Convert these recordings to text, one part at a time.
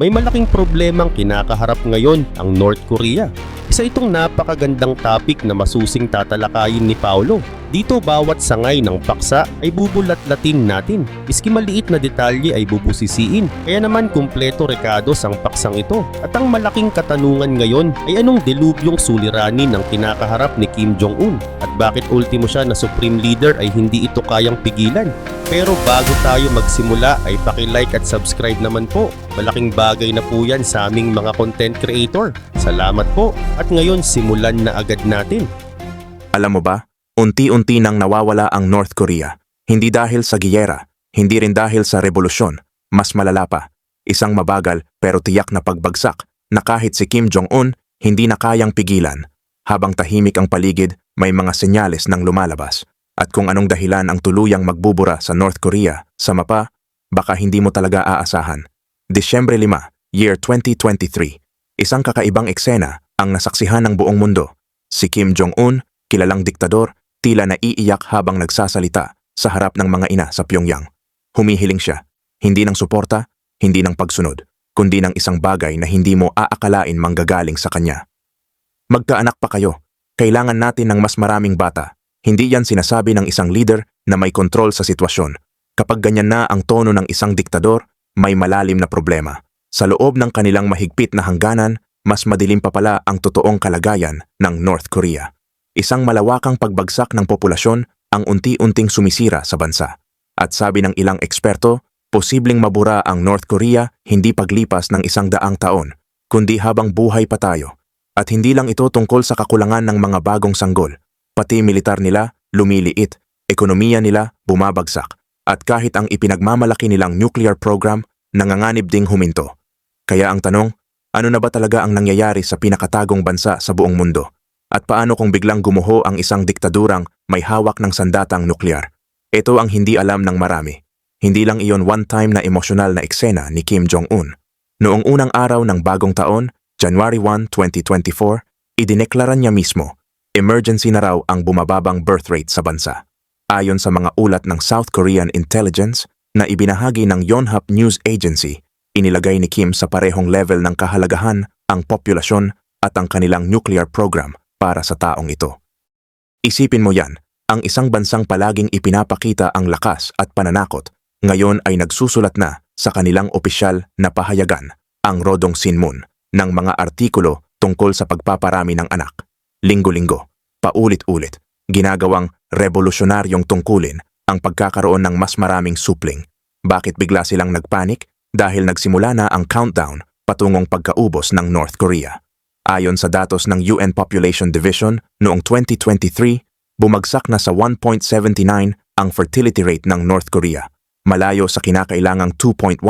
may malaking problemang kinakaharap ngayon ang North Korea. Isa itong napakagandang topic na masusing tatalakayin ni Paulo. Dito bawat sangay ng paksa ay bubulat-latin natin. Iski maliit na detalye ay bubusisiin. Kaya naman kumpleto rekados ang paksang ito. At ang malaking katanungan ngayon ay anong delubyong suliranin ng kinakaharap ni Kim Jong-un? At bakit ultimo siya na supreme leader ay hindi ito kayang pigilan? Pero bago tayo magsimula ay paki-like at subscribe naman po. Malaking bagay na po yan sa aming mga content creator. Salamat po. At ngayon simulan na agad natin. Alam mo ba, unti-unti nang nawawala ang North Korea. Hindi dahil sa giyera, hindi rin dahil sa revolusyon, mas malala pa. Isang mabagal pero tiyak na pagbagsak na kahit si Kim Jong-un hindi na kayang pigilan. Habang tahimik ang paligid, may mga senyales ng lumalabas. At kung anong dahilan ang tuluyang magbubura sa North Korea, sa mapa, baka hindi mo talaga aasahan. Disyembre 5, year 2023. Isang kakaibang eksena ang nasaksihan ng buong mundo. Si Kim Jong-un, kilalang diktador, tila naiiyak habang nagsasalita sa harap ng mga ina sa Pyongyang. Humihiling siya, hindi ng suporta, hindi ng pagsunod, kundi ng isang bagay na hindi mo aakalain manggagaling sa kanya. Magkaanak pa kayo, kailangan natin ng mas maraming bata. Hindi yan sinasabi ng isang leader na may kontrol sa sitwasyon. Kapag ganyan na ang tono ng isang diktador, may malalim na problema. Sa loob ng kanilang mahigpit na hangganan, mas madilim pa pala ang totoong kalagayan ng North Korea isang malawakang pagbagsak ng populasyon ang unti-unting sumisira sa bansa. At sabi ng ilang eksperto, posibleng mabura ang North Korea hindi paglipas ng isang daang taon, kundi habang buhay pa tayo. At hindi lang ito tungkol sa kakulangan ng mga bagong sanggol, pati militar nila lumiliit, ekonomiya nila bumabagsak, at kahit ang ipinagmamalaki nilang nuclear program nanganganib ding huminto. Kaya ang tanong, ano na ba talaga ang nangyayari sa pinakatagong bansa sa buong mundo? At paano kung biglang gumuho ang isang diktadurang may hawak ng sandatang nuklear? Ito ang hindi alam ng marami. Hindi lang iyon one-time na emosyonal na eksena ni Kim Jong-un. Noong unang araw ng bagong taon, January 1, 2024, idineklara niya mismo, emergency na raw ang bumababang birth rate sa bansa. Ayon sa mga ulat ng South Korean intelligence na ibinahagi ng Yonhap News Agency, inilagay ni Kim sa parehong level ng kahalagahan ang populasyon at ang kanilang nuclear program para sa taong ito. Isipin mo yan, ang isang bansang palaging ipinapakita ang lakas at pananakot, ngayon ay nagsusulat na sa kanilang opisyal na pahayagan, ang Rodong Sinmun, ng mga artikulo tungkol sa pagpaparami ng anak. Linggo-linggo, paulit-ulit, ginagawang revolusyonaryong tungkulin ang pagkakaroon ng mas maraming supling. Bakit bigla silang nagpanik? Dahil nagsimula na ang countdown patungong pagkaubos ng North Korea. Ayon sa datos ng UN Population Division noong 2023, bumagsak na sa 1.79 ang fertility rate ng North Korea, malayo sa kinakailangang 2.1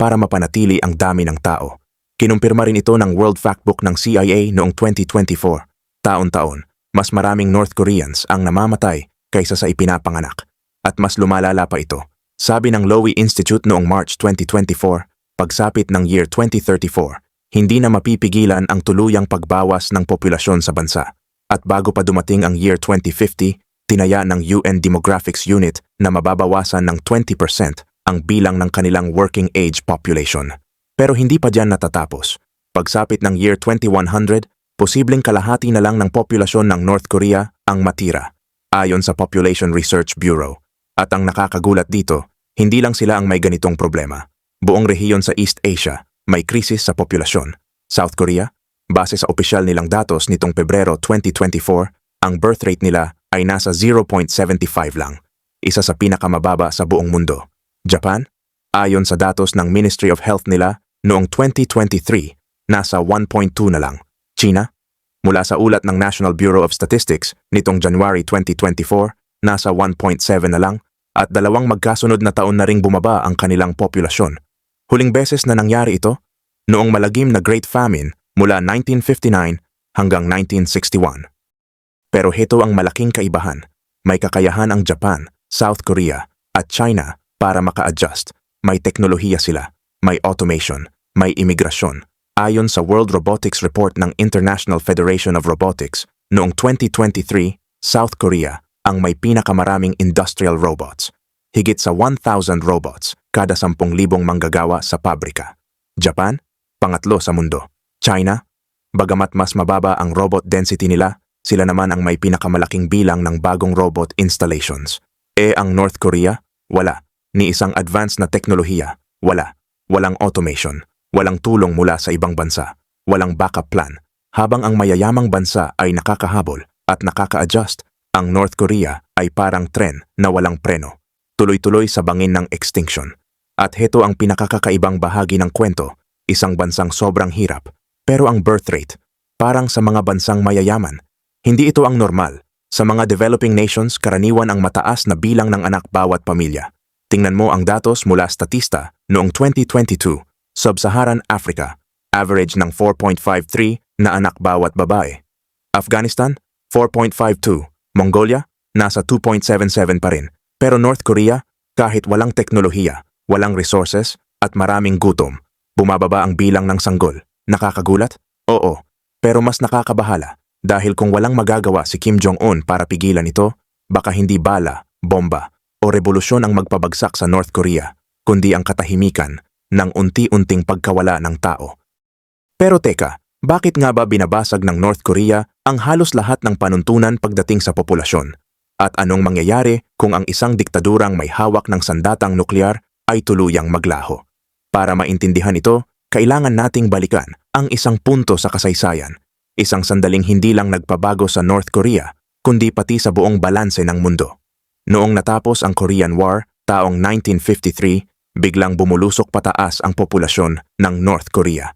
para mapanatili ang dami ng tao. Kinumpirma rin ito ng World Factbook ng CIA noong 2024. Taon-taon, mas maraming North Koreans ang namamatay kaysa sa ipinapanganak. At mas lumalala pa ito. Sabi ng Lowy Institute noong March 2024, pagsapit ng year 2034, hindi na mapipigilan ang tuluyang pagbawas ng populasyon sa bansa. At bago pa dumating ang year 2050, tinaya ng UN Demographics Unit na mababawasan ng 20% ang bilang ng kanilang working age population. Pero hindi pa diyan natatapos. Pagsapit ng year 2100, posibleng kalahati na lang ng populasyon ng North Korea ang matira, ayon sa Population Research Bureau. At ang nakakagulat dito, hindi lang sila ang may ganitong problema. Buong rehiyon sa East Asia, may krisis sa populasyon. South Korea, base sa opisyal nilang datos nitong Pebrero 2024, ang birth rate nila ay nasa 0.75 lang, isa sa pinakamababa sa buong mundo. Japan, ayon sa datos ng Ministry of Health nila noong 2023, nasa 1.2 na lang. China, mula sa ulat ng National Bureau of Statistics nitong January 2024, nasa 1.7 na lang at dalawang magkasunod na taon na ring bumaba ang kanilang populasyon. Huling beses na nangyari ito, noong malagim na Great Famine mula 1959 hanggang 1961. Pero heto ang malaking kaibahan. May kakayahan ang Japan, South Korea at China para maka-adjust. May teknolohiya sila, may automation, may imigrasyon. Ayon sa World Robotics Report ng International Federation of Robotics, noong 2023, South Korea ang may pinakamaraming industrial robots. Higit sa 1,000 robots kada 10,000 manggagawa sa pabrika. Japan, Pangatlo sa mundo. China, bagamat mas mababa ang robot density nila, sila naman ang may pinakamalaking bilang ng bagong robot installations. E ang North Korea, wala. Ni isang advanced na teknolohiya, wala. Walang automation, walang tulong mula sa ibang bansa, walang backup plan. Habang ang mayayamang bansa ay nakakahabol at nakaka-adjust, ang North Korea ay parang tren na walang preno. Tuloy-tuloy sa bangin ng extinction. At heto ang pinakakakaibang bahagi ng kwento, isang bansang sobrang hirap, pero ang birth rate, parang sa mga bansang mayayaman. Hindi ito ang normal. Sa mga developing nations, karaniwan ang mataas na bilang ng anak bawat pamilya. Tingnan mo ang datos mula statista noong 2022, Sub-Saharan Africa, average ng 4.53 na anak bawat babae. Afghanistan, 4.52. Mongolia, nasa 2.77 pa rin. Pero North Korea, kahit walang teknolohiya, walang resources, at maraming gutom, bumababa ang bilang ng sanggol. Nakakagulat? Oo. Pero mas nakakabahala dahil kung walang magagawa si Kim Jong-un para pigilan ito, baka hindi bala, bomba, o revolusyon ang magpabagsak sa North Korea, kundi ang katahimikan ng unti-unting pagkawala ng tao. Pero teka, bakit nga ba binabasag ng North Korea ang halos lahat ng panuntunan pagdating sa populasyon? At anong mangyayari kung ang isang diktadurang may hawak ng sandatang nuklear ay tuluyang maglaho? Para maintindihan ito, kailangan nating balikan ang isang punto sa kasaysayan. Isang sandaling hindi lang nagpabago sa North Korea, kundi pati sa buong balanse ng mundo. Noong natapos ang Korean War, taong 1953, biglang bumulusok pataas ang populasyon ng North Korea.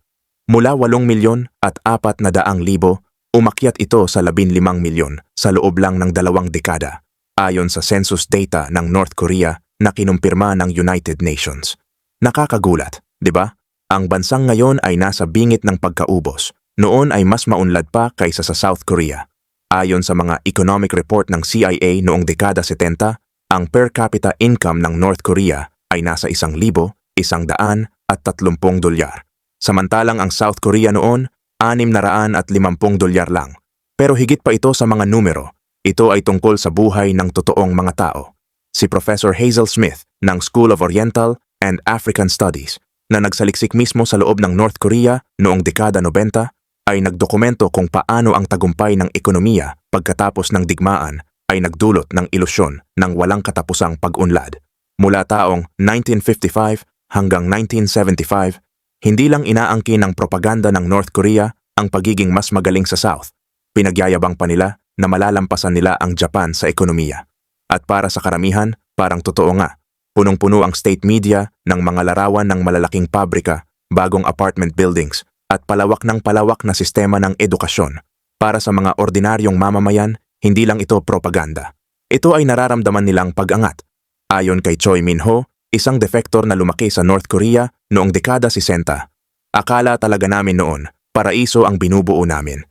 Mula 8 milyon at 4 na daang libo, umakyat ito sa 15 milyon sa loob lang ng dalawang dekada, ayon sa census data ng North Korea na kinumpirma ng United Nations. Nakakagulat, di ba? Ang bansang ngayon ay nasa bingit ng pagkaubos. Noon ay mas maunlad pa kaysa sa South Korea. Ayon sa mga economic report ng CIA noong dekada 70, ang per capita income ng North Korea ay nasa isang libo, isang daan at tatlumpong dolyar. Samantalang ang South Korea noon, anim na raan at limampung dolyar lang. Pero higit pa ito sa mga numero. Ito ay tungkol sa buhay ng totoong mga tao. Si Professor Hazel Smith ng School of Oriental and African Studies na nagsaliksik mismo sa loob ng North Korea noong dekada 90 ay nagdokumento kung paano ang tagumpay ng ekonomiya pagkatapos ng digmaan ay nagdulot ng ilusyon ng walang katapusang pag-unlad. Mula taong 1955 hanggang 1975, hindi lang inaangkin ng propaganda ng North Korea ang pagiging mas magaling sa South. Pinagyayabang pa nila na malalampasan nila ang Japan sa ekonomiya. At para sa karamihan, parang totoo nga. Punong-puno ang state media ng mga larawan ng malalaking pabrika, bagong apartment buildings, at palawak ng palawak na sistema ng edukasyon. Para sa mga ordinaryong mamamayan, hindi lang ito propaganda. Ito ay nararamdaman nilang pag-angat. Ayon kay Choi Min-ho, isang defector na lumaki sa North Korea noong dekada 60. Akala talaga namin noon, paraiso ang binubuo namin.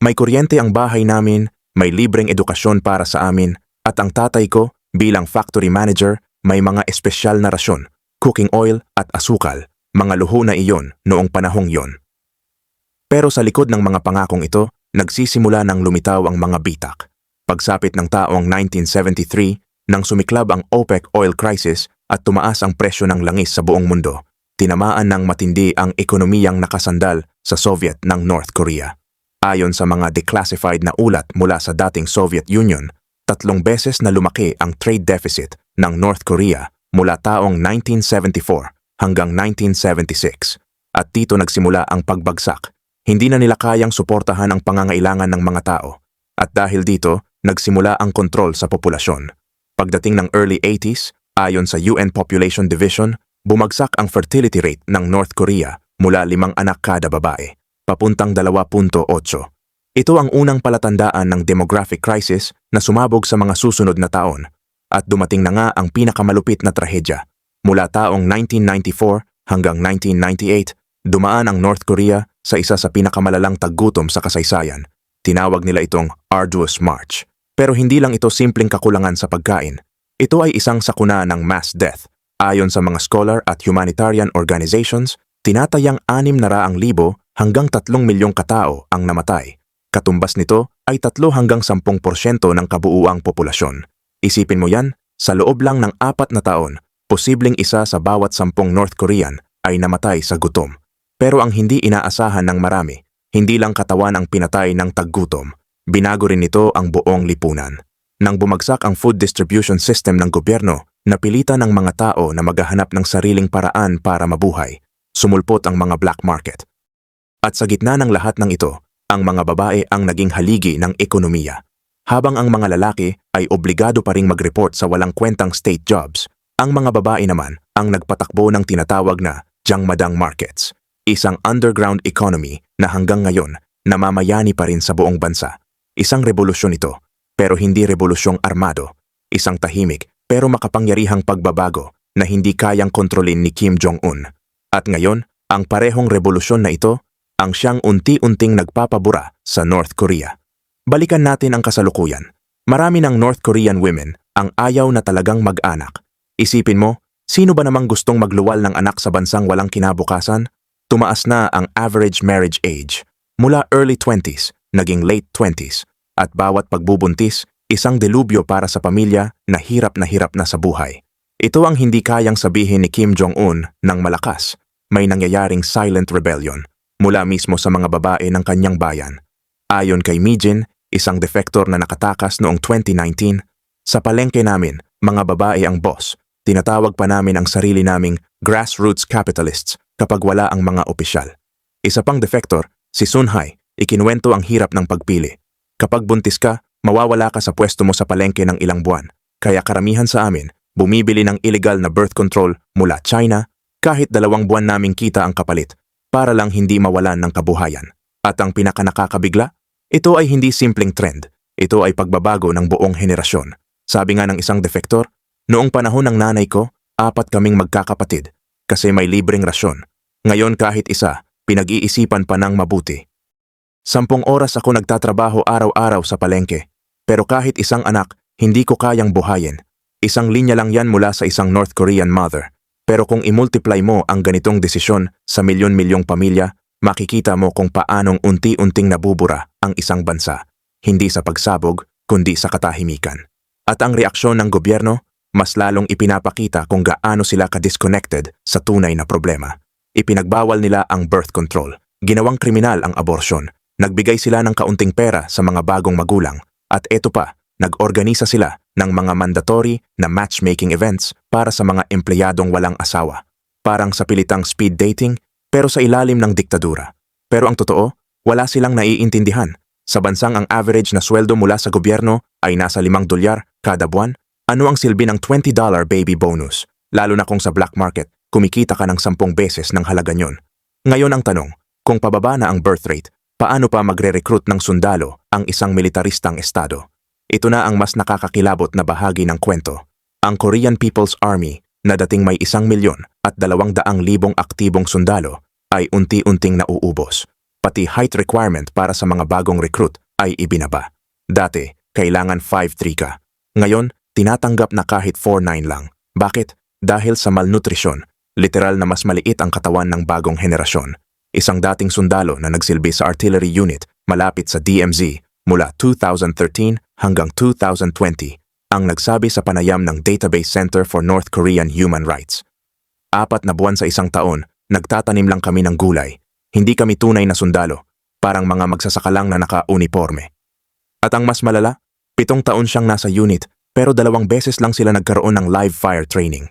May kuryente ang bahay namin, may libreng edukasyon para sa amin, at ang tatay ko, bilang factory manager, may mga espesyal na rasyon, cooking oil at asukal, mga luho na iyon noong panahong yon. Pero sa likod ng mga pangakong ito, nagsisimula ng lumitaw ang mga bitak. Pagsapit ng taong 1973, nang sumiklab ang OPEC oil crisis at tumaas ang presyo ng langis sa buong mundo, tinamaan ng matindi ang ekonomiyang nakasandal sa Soviet ng North Korea. Ayon sa mga declassified na ulat mula sa dating Soviet Union, tatlong beses na lumaki ang trade deficit ng North Korea mula taong 1974 hanggang 1976. At dito nagsimula ang pagbagsak. Hindi na nila kayang suportahan ang pangangailangan ng mga tao. At dahil dito, nagsimula ang kontrol sa populasyon. Pagdating ng early 80s, Ayon sa UN Population Division, bumagsak ang fertility rate ng North Korea mula limang anak kada babae, papuntang 2.8. Ito ang unang palatandaan ng demographic crisis na sumabog sa mga susunod na taon at dumating na nga ang pinakamalupit na trahedya. Mula taong 1994 hanggang 1998, dumaan ang North Korea sa isa sa pinakamalalang taggutom sa kasaysayan. Tinawag nila itong Arduous March. Pero hindi lang ito simpleng kakulangan sa pagkain. Ito ay isang sakuna ng mass death. Ayon sa mga scholar at humanitarian organizations, tinatayang 6 na raang libo hanggang 3 milyong katao ang namatay. Katumbas nito ay 3 hanggang 10% ng kabuuang populasyon. Isipin mo yan, sa loob lang ng apat na taon, posibleng isa sa bawat sampung North Korean ay namatay sa gutom. Pero ang hindi inaasahan ng marami, hindi lang katawan ang pinatay ng taggutom, binago rin nito ang buong lipunan. Nang bumagsak ang food distribution system ng gobyerno, napilitan ng mga tao na maghahanap ng sariling paraan para mabuhay. Sumulpot ang mga black market. At sa gitna ng lahat ng ito, ang mga babae ang naging haligi ng ekonomiya. Habang ang mga lalaki ay obligado pa ring mag-report sa walang kwentang state jobs, ang mga babae naman ang nagpatakbo ng tinatawag na Jangmadang Markets, isang underground economy na hanggang ngayon namamayani pa rin sa buong bansa. Isang revolusyon ito, pero hindi revolusyong armado. Isang tahimik pero makapangyarihang pagbabago na hindi kayang kontrolin ni Kim Jong-un. At ngayon, ang parehong revolusyon na ito ang siyang unti-unting nagpapabura sa North Korea. Balikan natin ang kasalukuyan. Marami ng North Korean women ang ayaw na talagang mag-anak. Isipin mo, sino ba namang gustong magluwal ng anak sa bansang walang kinabukasan? Tumaas na ang average marriage age. Mula early 20s, naging late 20s. At bawat pagbubuntis, isang delubyo para sa pamilya na hirap na hirap na sa buhay. Ito ang hindi kayang sabihin ni Kim Jong-un ng malakas. May nangyayaring silent rebellion mula mismo sa mga babae ng kanyang bayan. Ayon kay Mijin, isang defector na nakatakas noong 2019, sa palengke namin, mga babae ang boss. Tinatawag pa namin ang sarili naming grassroots capitalists kapag wala ang mga opisyal. Isa pang defector, si Sunhai, ikinwento ang hirap ng pagpili. Kapag buntis ka, mawawala ka sa pwesto mo sa palengke ng ilang buwan. Kaya karamihan sa amin, bumibili ng illegal na birth control mula China kahit dalawang buwan naming kita ang kapalit para lang hindi mawalan ng kabuhayan. At ang pinakanakakabigla, ito ay hindi simpleng trend. Ito ay pagbabago ng buong henerasyon. Sabi nga ng isang defektor, noong panahon ng nanay ko, apat kaming magkakapatid kasi may libreng rasyon. Ngayon kahit isa, pinag-iisipan pa ng mabuti. Sampung oras ako nagtatrabaho araw-araw sa palengke. Pero kahit isang anak, hindi ko kayang buhayin. Isang linya lang yan mula sa isang North Korean mother. Pero kung imultiply mo ang ganitong desisyon sa milyon-milyong pamilya, makikita mo kung paanong unti-unting nabubura ang isang bansa, hindi sa pagsabog, kundi sa katahimikan. At ang reaksyon ng gobyerno, mas lalong ipinapakita kung gaano sila ka-disconnected sa tunay na problema. Ipinagbawal nila ang birth control, ginawang kriminal ang abortion, nagbigay sila ng kaunting pera sa mga bagong magulang, at eto pa, nag-organisa sila ng mga mandatory na matchmaking events para sa mga empleyadong walang asawa. Parang sa pilitang speed dating, pero sa ilalim ng diktadura. Pero ang totoo, wala silang naiintindihan. Sa bansang ang average na sweldo mula sa gobyerno ay nasa 5 dolyar kada buwan, ano ang silbi ng $20 baby bonus? Lalo na kung sa black market, kumikita ka ng 10 beses ng halaga nyon. Ngayon ang tanong, kung pababa na ang birth rate, paano pa magre-recruit ng sundalo ang isang militaristang estado? Ito na ang mas nakakakilabot na bahagi ng kwento. Ang Korean People's Army na dating may isang milyon at dalawang daang libong aktibong sundalo ay unti-unting nauubos. Pati height requirement para sa mga bagong recruit ay ibinaba. Dati, kailangan 5'3 ka. Ngayon, tinatanggap na kahit 4'9 lang. Bakit? Dahil sa malnutrisyon, literal na mas maliit ang katawan ng bagong henerasyon. Isang dating sundalo na nagsilbi sa artillery unit malapit sa DMZ mula 2013 hanggang 2020 ang nagsabi sa panayam ng Database Center for North Korean Human Rights. Apat na buwan sa isang taon, nagtatanim lang kami ng gulay. Hindi kami tunay na sundalo, parang mga magsasaka lang na naka-uniforme. At ang mas malala, pitong taon siyang nasa unit pero dalawang beses lang sila nagkaroon ng live fire training.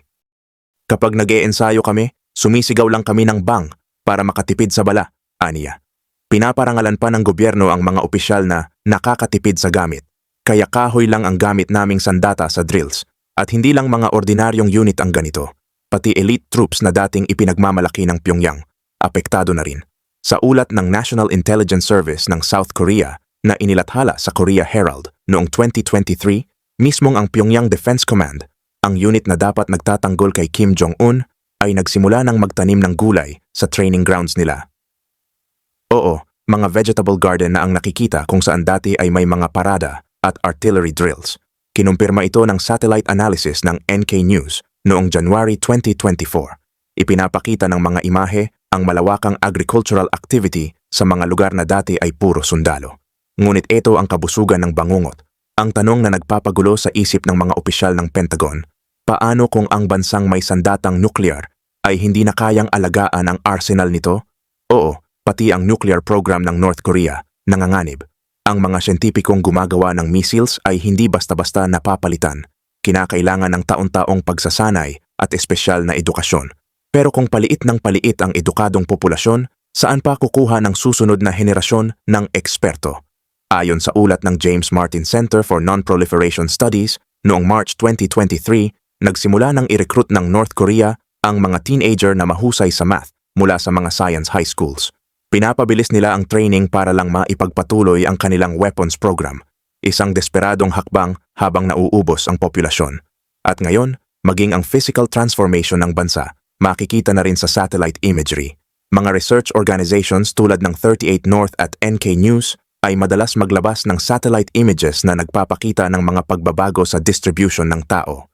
Kapag nag ensayo kami, sumisigaw lang kami ng bang para makatipid sa bala, aniya. Pinaparangalan pa ng gobyerno ang mga opisyal na nakakatipid sa gamit. Kaya kahoy lang ang gamit naming sandata sa drills. At hindi lang mga ordinaryong unit ang ganito. Pati elite troops na dating ipinagmamalaki ng Pyongyang. Apektado na rin. Sa ulat ng National Intelligence Service ng South Korea na inilathala sa Korea Herald noong 2023, mismong ang Pyongyang Defense Command, ang unit na dapat nagtatanggol kay Kim Jong-un, ay nagsimula ng magtanim ng gulay sa training grounds nila. Oo, mga vegetable garden na ang nakikita kung saan dati ay may mga parada at artillery drills. Kinumpirma ito ng satellite analysis ng NK News noong January 2024. Ipinapakita ng mga imahe ang malawakang agricultural activity sa mga lugar na dati ay puro sundalo. Ngunit ito ang kabusugan ng bangungot. Ang tanong na nagpapagulo sa isip ng mga opisyal ng Pentagon, paano kung ang bansang may sandatang nuklear ay hindi na kayang alagaan ang arsenal nito? Oo, pati ang nuclear program ng North Korea, nanganganib. Ang mga siyentipikong gumagawa ng missiles ay hindi basta-basta napapalitan. Kinakailangan ng taon-taong pagsasanay at espesyal na edukasyon. Pero kung paliit ng paliit ang edukadong populasyon, saan pa kukuha ng susunod na henerasyon ng eksperto? Ayon sa ulat ng James Martin Center for Non-Proliferation Studies, noong March 2023, nagsimula ng i-recruit ng North Korea ang mga teenager na mahusay sa math mula sa mga science high schools. Pinapabilis nila ang training para lang maipagpatuloy ang kanilang weapons program, isang desperadong hakbang habang nauubos ang populasyon. At ngayon, maging ang physical transformation ng bansa, makikita na rin sa satellite imagery. Mga research organizations tulad ng 38 North at NK News ay madalas maglabas ng satellite images na nagpapakita ng mga pagbabago sa distribution ng tao.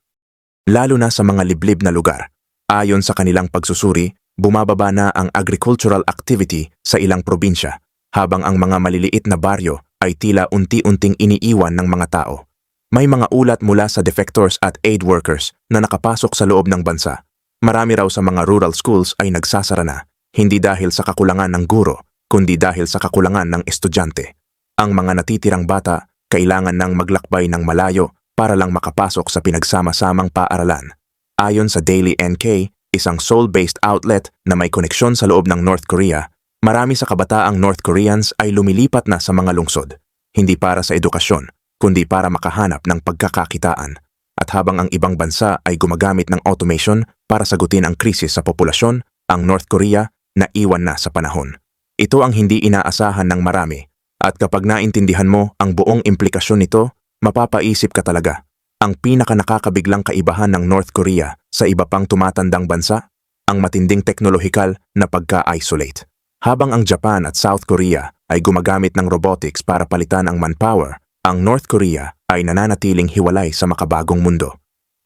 Lalo na sa mga liblib na lugar. Ayon sa kanilang pagsusuri, bumababa na ang agricultural activity sa ilang probinsya, habang ang mga maliliit na baryo ay tila unti-unting iniiwan ng mga tao. May mga ulat mula sa defectors at aid workers na nakapasok sa loob ng bansa. Marami raw sa mga rural schools ay nagsasara na, hindi dahil sa kakulangan ng guro, kundi dahil sa kakulangan ng estudyante. Ang mga natitirang bata kailangan ng maglakbay ng malayo para lang makapasok sa pinagsama-samang paaralan. Ayon sa Daily NK, isang Seoul-based outlet na may koneksyon sa loob ng North Korea, marami sa kabataang North Koreans ay lumilipat na sa mga lungsod, hindi para sa edukasyon, kundi para makahanap ng pagkakakitaan. At habang ang ibang bansa ay gumagamit ng automation para sagutin ang krisis sa populasyon, ang North Korea naiwan na sa panahon. Ito ang hindi inaasahan ng marami. At kapag naintindihan mo ang buong implikasyon nito, mapapaisip ka talaga ang pinaka nakakabiglang kaibahan ng North Korea sa iba pang tumatandang bansa, ang matinding teknolohikal na pagka-isolate. Habang ang Japan at South Korea ay gumagamit ng robotics para palitan ang manpower, ang North Korea ay nananatiling hiwalay sa makabagong mundo.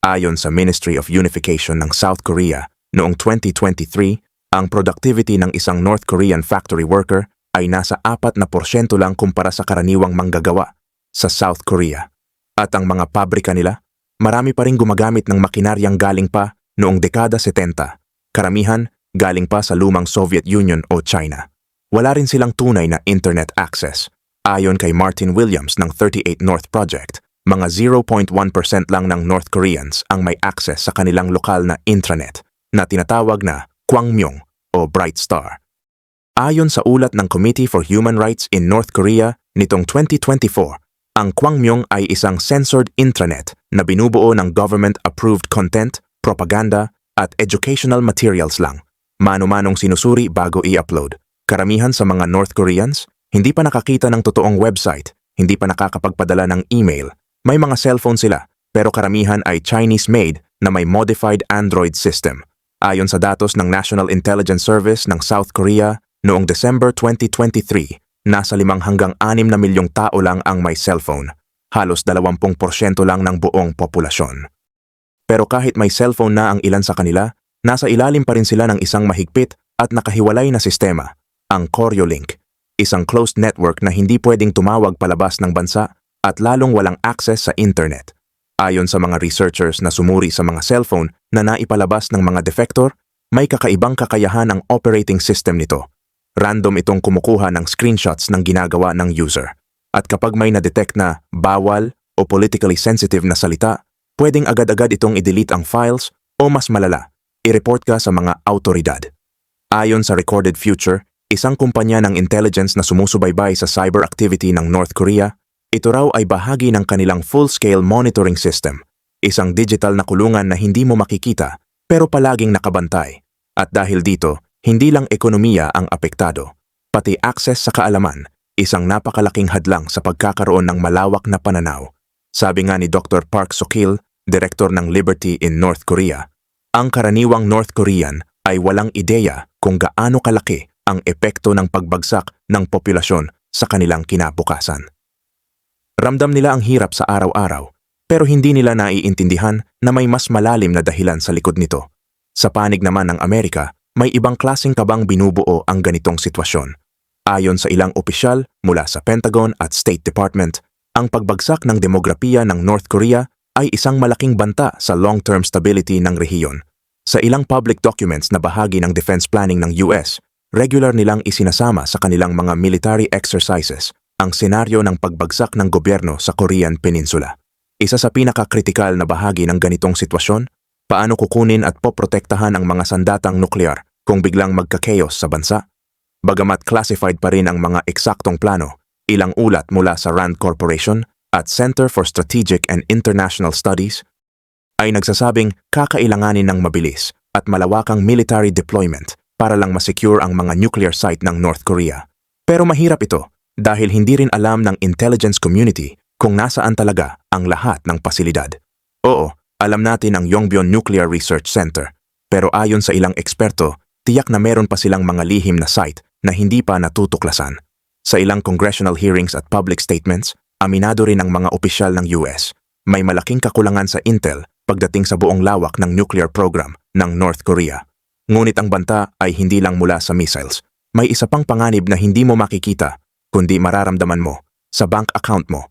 Ayon sa Ministry of Unification ng South Korea, noong 2023, ang productivity ng isang North Korean factory worker ay nasa 4% lang kumpara sa karaniwang manggagawa sa South Korea at ang mga pabrika nila, marami pa rin gumagamit ng makinaryang galing pa noong dekada 70, karamihan galing pa sa lumang Soviet Union o China. Wala rin silang tunay na internet access. Ayon kay Martin Williams ng 38 North Project, mga 0.1% lang ng North Koreans ang may access sa kanilang lokal na intranet na tinatawag na Kwangmyong o Bright Star. Ayon sa ulat ng Committee for Human Rights in North Korea nitong 2024, ang Kwangmyong ay isang censored intranet na binubuo ng government-approved content, propaganda, at educational materials lang. Mano-manong sinusuri bago i-upload. Karamihan sa mga North Koreans, hindi pa nakakita ng totoong website, hindi pa nakakapagpadala ng email. May mga cellphone sila, pero karamihan ay Chinese-made na may modified Android system. Ayon sa datos ng National Intelligence Service ng South Korea, noong December 2023, nasa 5 hanggang 6 na milyong tao lang ang may cellphone, halos 20% lang ng buong populasyon. Pero kahit may cellphone na ang ilan sa kanila, nasa ilalim pa rin sila ng isang mahigpit at nakahiwalay na sistema, ang Koryolink, isang closed network na hindi pwedeng tumawag palabas ng bansa at lalong walang access sa internet. Ayon sa mga researchers na sumuri sa mga cellphone na naipalabas ng mga defector, may kakaibang kakayahan ang operating system nito random itong kumukuha ng screenshots ng ginagawa ng user. At kapag may na-detect na bawal o politically sensitive na salita, pwedeng agad-agad itong i-delete ang files o mas malala, i-report ka sa mga autoridad. Ayon sa Recorded Future, isang kumpanya ng intelligence na sumusubaybay sa cyber activity ng North Korea, ito raw ay bahagi ng kanilang full-scale monitoring system, isang digital na kulungan na hindi mo makikita pero palaging nakabantay. At dahil dito, hindi lang ekonomiya ang apektado, pati access sa kaalaman, isang napakalaking hadlang sa pagkakaroon ng malawak na pananaw. Sabi nga ni Dr. Park Sokil, Direktor ng Liberty in North Korea, ang karaniwang North Korean ay walang ideya kung gaano kalaki ang epekto ng pagbagsak ng populasyon sa kanilang kinabukasan. Ramdam nila ang hirap sa araw-araw, pero hindi nila naiintindihan na may mas malalim na dahilan sa likod nito. Sa panig naman ng Amerika, may ibang klaseng kabang binubuo ang ganitong sitwasyon. Ayon sa ilang opisyal mula sa Pentagon at State Department, ang pagbagsak ng demografiya ng North Korea ay isang malaking banta sa long-term stability ng rehiyon. Sa ilang public documents na bahagi ng defense planning ng US, regular nilang isinasama sa kanilang mga military exercises ang senaryo ng pagbagsak ng gobyerno sa Korean Peninsula. Isa sa pinakakritikal na bahagi ng ganitong sitwasyon, paano kukunin at poprotektahan ang mga sandatang nuklear kung biglang magka-chaos sa bansa? Bagamat classified pa rin ang mga eksaktong plano, ilang ulat mula sa RAND Corporation at Center for Strategic and International Studies ay nagsasabing kakailanganin ng mabilis at malawakang military deployment para lang masecure ang mga nuclear site ng North Korea. Pero mahirap ito dahil hindi rin alam ng intelligence community kung nasaan talaga ang lahat ng pasilidad. Oo, alam natin ang Yongbyon Nuclear Research Center, pero ayon sa ilang eksperto, tiyak na meron pa silang mga lihim na site na hindi pa natutuklasan. Sa ilang congressional hearings at public statements, aminado rin ang mga opisyal ng US. May malaking kakulangan sa intel pagdating sa buong lawak ng nuclear program ng North Korea. Ngunit ang banta ay hindi lang mula sa missiles. May isa pang panganib na hindi mo makikita, kundi mararamdaman mo sa bank account mo.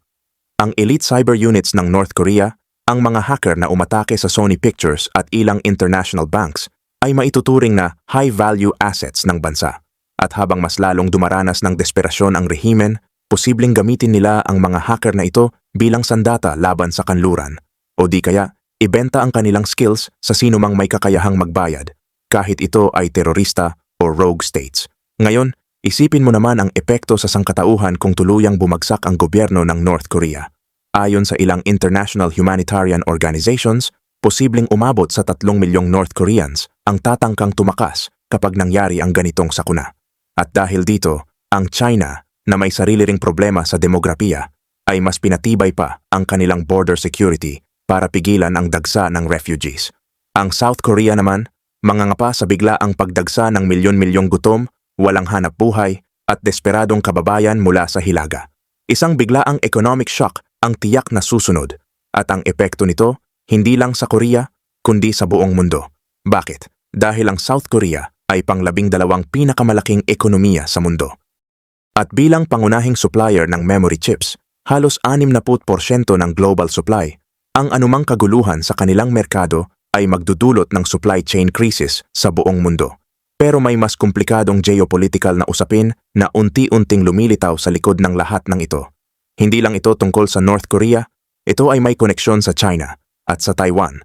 Ang elite cyber units ng North Korea, ang mga hacker na umatake sa Sony Pictures at ilang international banks, ay maituturing na high-value assets ng bansa. At habang mas lalong dumaranas ng desperasyon ang rehimen, posibleng gamitin nila ang mga hacker na ito bilang sandata laban sa kanluran. O di kaya, ibenta ang kanilang skills sa sino mang may kakayahang magbayad, kahit ito ay terorista o rogue states. Ngayon, isipin mo naman ang epekto sa sangkatauhan kung tuluyang bumagsak ang gobyerno ng North Korea. Ayon sa ilang international humanitarian organizations, posibleng umabot sa 3 milyong North Koreans ang tatangkang tumakas kapag nangyari ang ganitong sakuna. At dahil dito, ang China, na may sarili ring problema sa demografiya, ay mas pinatibay pa ang kanilang border security para pigilan ang dagsa ng refugees. Ang South Korea naman, mangangapa sa bigla ang pagdagsa ng milyon-milyong gutom, walang hanap buhay, at desperadong kababayan mula sa hilaga. Isang biglaang economic shock ang tiyak na susunod, at ang epekto nito, hindi lang sa Korea, kundi sa buong mundo. Bakit? Dahil ang South Korea ay panglabing dalawang pinakamalaking ekonomiya sa mundo. At bilang pangunahing supplier ng memory chips, halos 60% ng global supply, ang anumang kaguluhan sa kanilang merkado ay magdudulot ng supply chain crisis sa buong mundo. Pero may mas komplikadong geopolitical na usapin na unti-unting lumilitaw sa likod ng lahat ng ito. Hindi lang ito tungkol sa North Korea, ito ay may koneksyon sa China at sa Taiwan.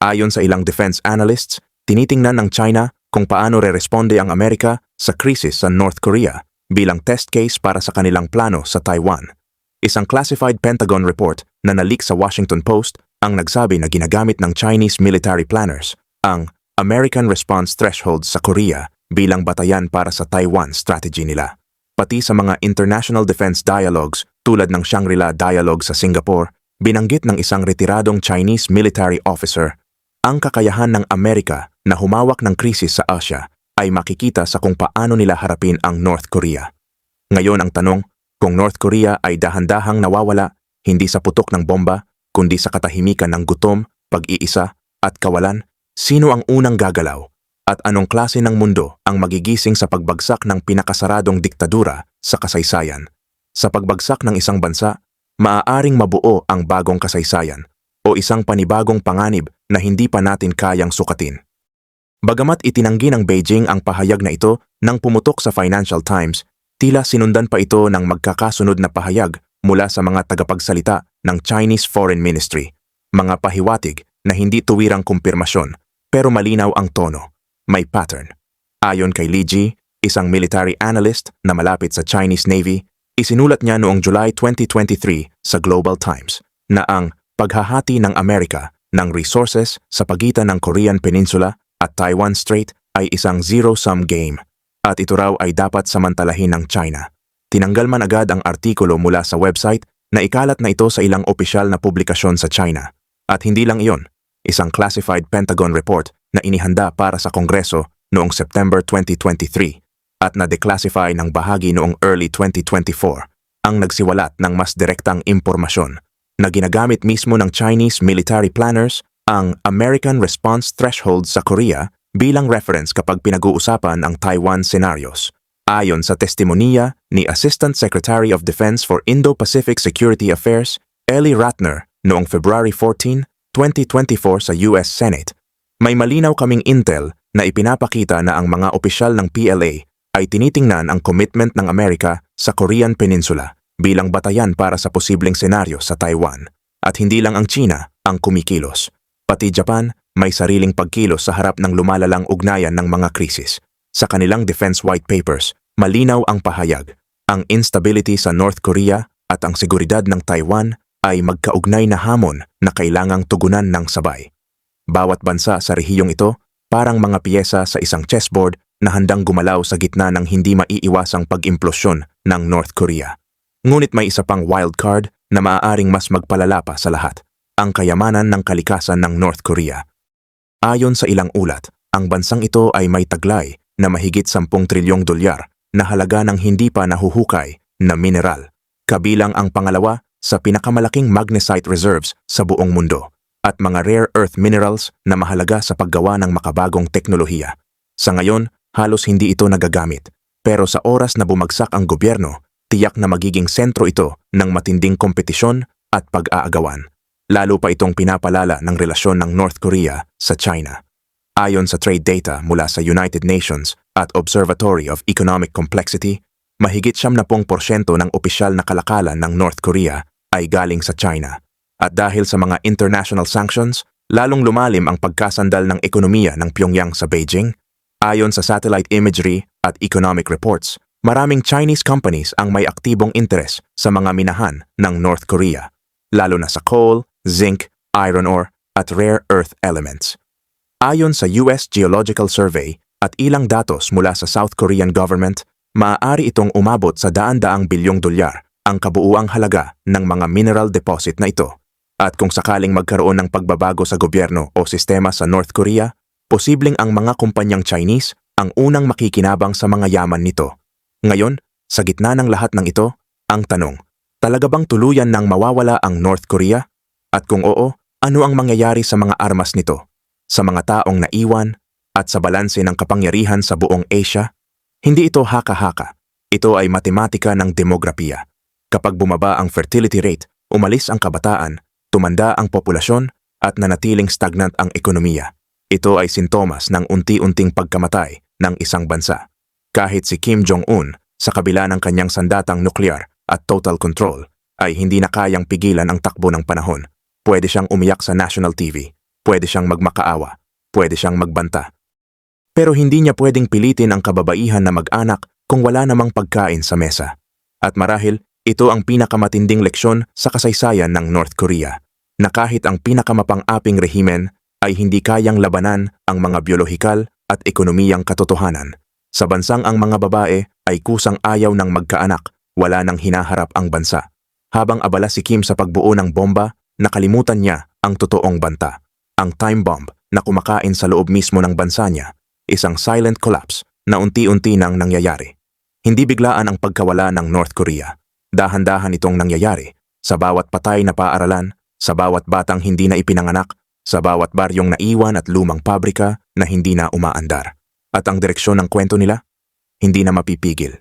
Ayon sa ilang defense analysts, tinitingnan ng China kung paano re-responde ang Amerika sa krisis sa North Korea bilang test case para sa kanilang plano sa Taiwan. Isang classified Pentagon report na nalik sa Washington Post ang nagsabi na ginagamit ng Chinese military planners ang American Response Threshold sa Korea bilang batayan para sa Taiwan strategy nila. Pati sa mga international defense dialogues tulad ng Shangri-La Dialogue sa Singapore, binanggit ng isang retiradong Chinese military officer ang kakayahan ng Amerika na humawak ng krisis sa Asia ay makikita sa kung paano nila harapin ang North Korea. Ngayon ang tanong, kung North Korea ay dahan-dahang nawawala, hindi sa putok ng bomba, kundi sa katahimikan ng gutom, pag-iisa, at kawalan, sino ang unang gagalaw? At anong klase ng mundo ang magigising sa pagbagsak ng pinakasaradong diktadura sa kasaysayan? Sa pagbagsak ng isang bansa, maaaring mabuo ang bagong kasaysayan o isang panibagong panganib na hindi pa natin kayang sukatin. Bagamat itinanggi ng Beijing ang pahayag na ito nang pumutok sa Financial Times, tila sinundan pa ito ng magkakasunod na pahayag mula sa mga tagapagsalita ng Chinese Foreign Ministry, mga pahiwatig na hindi tuwirang kumpirmasyon pero malinaw ang tono, may pattern. Ayon kay Li Ji, isang military analyst na malapit sa Chinese Navy, isinulat niya noong July 2023 sa Global Times na ang paghahati ng Amerika ng resources sa pagitan ng Korean Peninsula at Taiwan Strait ay isang zero-sum game at ito raw ay dapat samantalahin ng China. Tinanggal man agad ang artikulo mula sa website na ikalat na ito sa ilang opisyal na publikasyon sa China. At hindi lang iyon, isang classified Pentagon report na inihanda para sa Kongreso noong September 2023 at na-declassify ng bahagi noong early 2024 ang nagsiwalat ng mas direktang impormasyon na ginagamit mismo ng Chinese military planners ang American Response Threshold sa Korea bilang reference kapag pinag-uusapan ang Taiwan scenarios. Ayon sa testimonya ni Assistant Secretary of Defense for Indo-Pacific Security Affairs, Ellie Ratner, noong February 14, 2024 sa US Senate, may malinaw kaming intel na ipinapakita na ang mga opisyal ng PLA ay tinitingnan ang commitment ng Amerika sa Korean Peninsula bilang batayan para sa posibleng senaryo sa Taiwan. At hindi lang ang China ang kumikilos. Pati Japan may sariling pagkilos sa harap ng lumalalang ugnayan ng mga krisis. Sa kanilang defense white papers, malinaw ang pahayag. Ang instability sa North Korea at ang seguridad ng Taiwan ay magkaugnay na hamon na kailangang tugunan ng sabay. Bawat bansa sa rehiyong ito parang mga piyesa sa isang chessboard na handang gumalaw sa gitna ng hindi maiiwasang pag-implosyon ng North Korea. Ngunit may isa pang wild card na maaaring mas magpalala pa sa lahat, ang kayamanan ng kalikasan ng North Korea. Ayon sa ilang ulat, ang bansang ito ay may taglay na mahigit 10 trilyong dolyar na halaga ng hindi pa nahuhukay na mineral, kabilang ang pangalawa sa pinakamalaking magnesite reserves sa buong mundo at mga rare earth minerals na mahalaga sa paggawa ng makabagong teknolohiya. Sa ngayon, halos hindi ito nagagamit, pero sa oras na bumagsak ang gobyerno, tiyak na magiging sentro ito ng matinding kompetisyon at pag-aagawan. Lalo pa itong pinapalala ng relasyon ng North Korea sa China. Ayon sa trade data mula sa United Nations at Observatory of Economic Complexity, mahigit 70% ng opisyal na kalakalan ng North Korea ay galing sa China. At dahil sa mga international sanctions, lalong lumalim ang pagkasandal ng ekonomiya ng Pyongyang sa Beijing. Ayon sa satellite imagery at economic reports, maraming Chinese companies ang may aktibong interes sa mga minahan ng North Korea, lalo na sa coal, zinc, iron ore at rare earth elements. Ayon sa US Geological Survey at ilang datos mula sa South Korean government, maaari itong umabot sa daan-daang bilyong dolyar ang kabuuang halaga ng mga mineral deposit na ito. At kung sakaling magkaroon ng pagbabago sa gobyerno o sistema sa North Korea, posibleng ang mga kumpanyang Chinese ang unang makikinabang sa mga yaman nito. Ngayon, sa gitna ng lahat ng ito, ang tanong, talaga bang tuluyan nang mawawala ang North Korea? At kung oo, ano ang mangyayari sa mga armas nito? Sa mga taong naiwan at sa balanse ng kapangyarihan sa buong Asia? Hindi ito haka-haka. Ito ay matematika ng demografiya. Kapag bumaba ang fertility rate, umalis ang kabataan, tumanda ang populasyon at nanatiling stagnant ang ekonomiya. Ito ay sintomas ng unti-unting pagkamatay ng isang bansa. Kahit si Kim Jong-un, sa kabila ng kanyang sandatang nuklear at total control, ay hindi na kayang pigilan ang takbo ng panahon. Pwede siyang umiyak sa national TV, pwede siyang magmakaawa, pwede siyang magbanta. Pero hindi niya pwedeng pilitin ang kababaihan na mag-anak kung wala namang pagkain sa mesa. At marahil, ito ang pinakamatinding leksyon sa kasaysayan ng North Korea, na kahit ang pinakamapang-aping rehimen ay hindi kayang labanan ang mga biolohikal at ekonomiyang katotohanan. Sa bansang ang mga babae ay kusang ayaw ng magkaanak, wala nang hinaharap ang bansa. Habang abala si Kim sa pagbuo ng bomba, nakalimutan niya ang totoong banta. Ang time bomb na kumakain sa loob mismo ng bansa niya, isang silent collapse na unti-unti nang nangyayari. Hindi biglaan ang pagkawala ng North Korea. Dahan-dahan itong nangyayari sa bawat patay na paaralan, sa bawat batang hindi na ipinanganak, sa bawat baryong naiwan at lumang pabrika na hindi na umaandar. At ang direksyon ng kwento nila? Hindi na mapipigil.